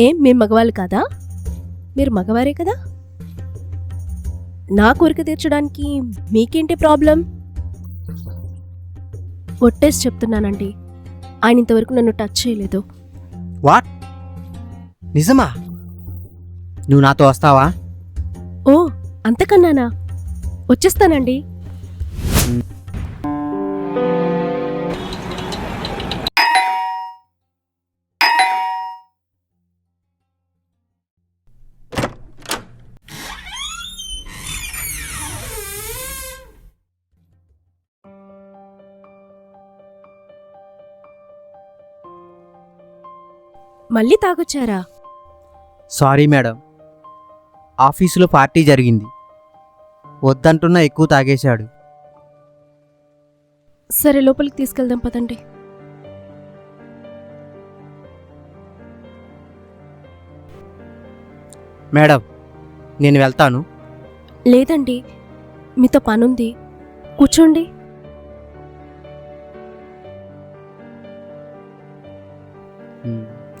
ఏం? మీరు మగవాళ్ళు కాదా? మీరు మగవారే కదా? నా కోరిక తీర్చడానికి మీకేంటి ప్రాబ్లం? ఒట్టేసి చెప్తున్నానండి. ఆయన ఇంతవరకు నన్ను టచ్ చేయలేదు. వాట్? నిజమా? నువ్వు నాతో వస్తావా? ఓ అంతకన్నానా? వచ్చేస్తానండి. మళ్ళీ తాగొచ్చారా? Sorry madam. ఆఫీసులో పార్టీ జరిగింది. వద్దంటున్నా ఎక్కువ తాగేశాడు. సరే లోపలికి తీసుకెళ్దాం పదండి. మేడం నేను వెళ్తాను. లేదండి మీతో పనుంది. కూర్చోండి.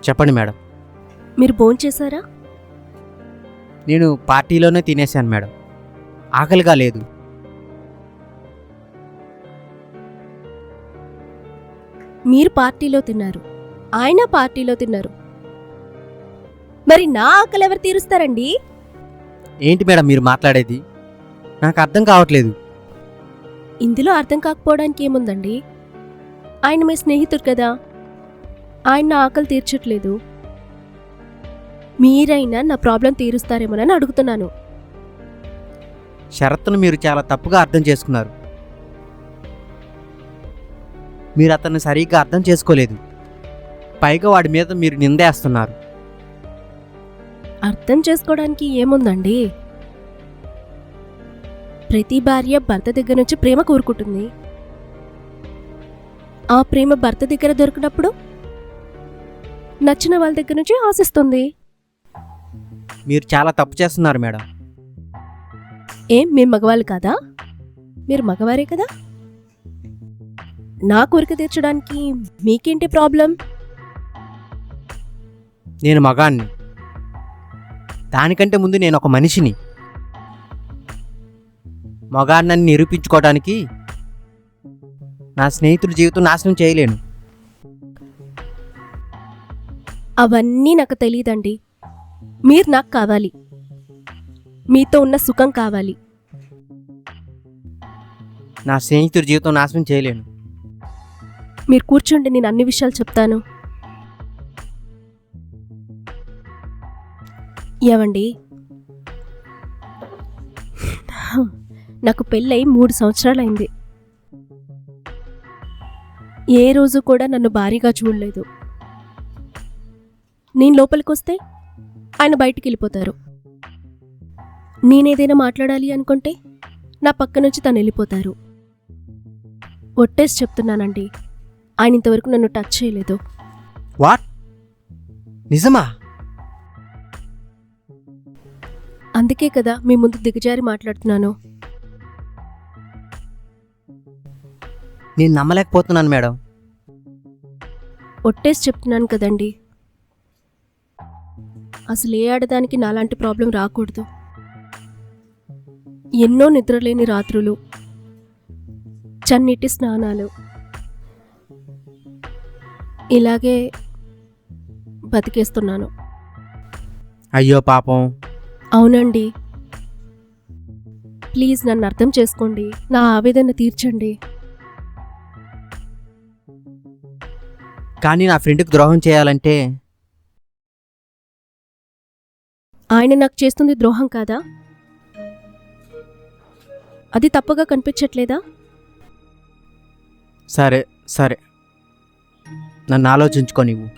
చెప్పండి మేడం. మీరు భోంచేశారా నేను పార్టీలోనే తినేశాను మేడం. ఆకలిగా లేదు. మీరు పార్టీలో తిన్నారు. ఆయన పార్టీలో తిన్నారు. మరి నా ఆకలి ఎవరు తీరుస్తారండి? ఏంటి మేడం మీరు మాట్లాడేది? నాకు అర్థం కావట్లేదు. ఇందులో అర్థం కాకపోవడానికి ఏముందండి? ఆయన మీ స్నేహితుడు కదా. ఆయన నా ఆకలి తీర్చట్లేదు. మీరైనా నా ప్రాబ్లం తీరుస్తారేమోనని అడుగుతున్నాను. షరతును మీరు చాలా తప్పుగా అర్థం చేసుకున్నారు. మీరు అతన్ని సరిగ్గా అర్థం చేసుకోలేదు. పైగా వాడి మీద మీరు నిందేస్తున్నారు అర్థం చేసుకోవడానికి ఏముందండి? ప్రతి భార్య భర్త దగ్గర నుంచి ప్రేమ కోరుకుంటుంది. ఆ ప్రేమ భర్త దగ్గర దొరికినప్పుడు నచ్చిన వాళ్ళ దగ్గర నుంచి ఆశిస్తుంది. మీరు చాలా తప్పు చేస్తున్నారు మేడం. ఏం మీరు మగవాళ్ళు కాదా? మీరు మగవారే కదా? నా కోరిక తీర్చడానికి మీకేంటి ప్రాబ్లం? నేను మగాన్ని. దానికంటే ముందు నేను ఒక మనిషిని. మగాన్నని నిరూపించుకోవడానికి నా స్నేహితుడి జీవితం నాశనం చేయలేను. అవన్నీ నాకు తెలియదండి మీరు నాకు కావాలి. మీతో ఉన్న సుఖం కావాలి. నా స్నేహితుడి జీవితం నాశనం చేయలేను. మీరు కూర్చోండి నేను అన్ని విషయాలు చెప్తాను. ఏవండి? నాకు పెళ్ళై మూడు సంవత్సరాలైంది. ఏ రోజు కూడా నన్ను భారీగా చూడలేదు. నేను లోపలికి వస్తే ఆయన బయటికి వెళ్ళిపోతారు నేనేదైనా మాట్లాడాలి అనుకుంటే నా పక్క నుంచి తను వెళ్ళిపోతారు. ఒట్టేసి చెప్తున్నానండి. ఆయన ఇంతవరకు నన్ను టచ్ చేయలేదు. వాట్? నిజమా? అందుకే కదా మీ ముందు దిగజారి మాట్లాడుతున్నాను. నేను నమ్మలేకపోతున్నాను మేడం. ఒట్టేసి చెప్తున్నాను కదండి. అసలు ఏ ఆడదానికి నాలాంటి ప్రాబ్లం రాకూడదు. ఎన్నో నిద్రలేని రాత్రులు చన్నీటి స్నానాలు. ఇలాగే బతికేస్తున్నాను. అయ్యో పాపం. అవునండి. ప్లీజ్ నన్ను అర్థం చేసుకోండి. నా ఆవేదన తీర్చండి. కానీ నా ఫ్రెండ్కి ద్రోహం చేయాలంటే ఆయన నాకు చేస్తుంది ద్రోహం కాదా? అది తప్పుగా కనిపించట్లేదా? సరే సరే. నన్ను ఆలోచించుకో నీవు.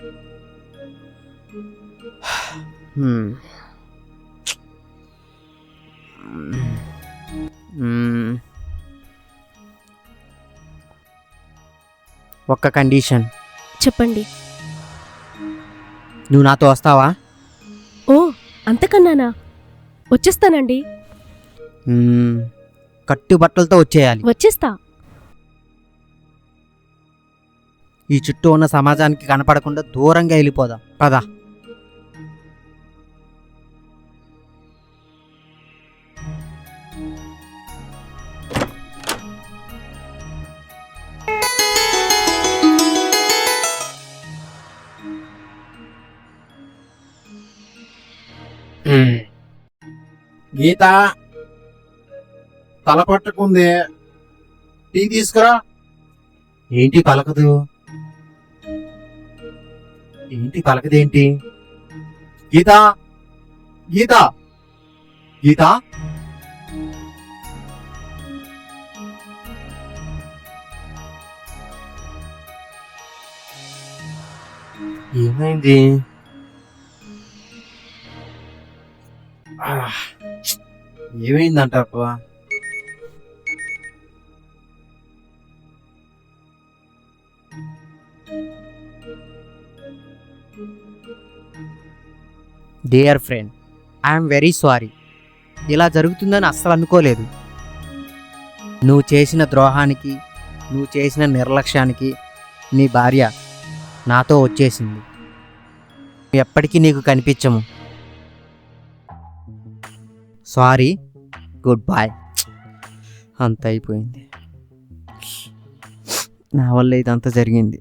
హ్మ్. మ్మ్. ఒక్క కండిషన్. చెప్పండి. నువ్వు నాతో వస్తావా? అంతకన్నానా? వచ్చేస్తానండి. మ్మ్. కట్టు బట్టలతో వచ్చేయాలి. వచ్చేస్తా. ఈ చుట్టూ ఉన్న సమాజానికి కనపడకుండా దూరంగా వెళ్ళిపోదాం. పద. గీత తల పట్టుకుంది. టీ తీసుకురా. ఏంటి పలకదు? ఏంటి పలకదేంటి? గీత గీత గీత. ఏమైంది? ఆ, ఏమైందంటప్పా dear friend I'm very sorry ఇలా జరుగుతుందని అస్సలు అనుకోలేదు. నువ్వు చేసిన ద్రోహానికి నువ్వు చేసిన నిర్లక్ష్యానికి నీ భార్య నాతో వచ్చేసింది. ఎప్పటికీ నీకు కనిపించము. సారీ గుడ్ బాయ్ అంత అయిపోయింది. నా వల్ల ఇదంతా జరిగింది.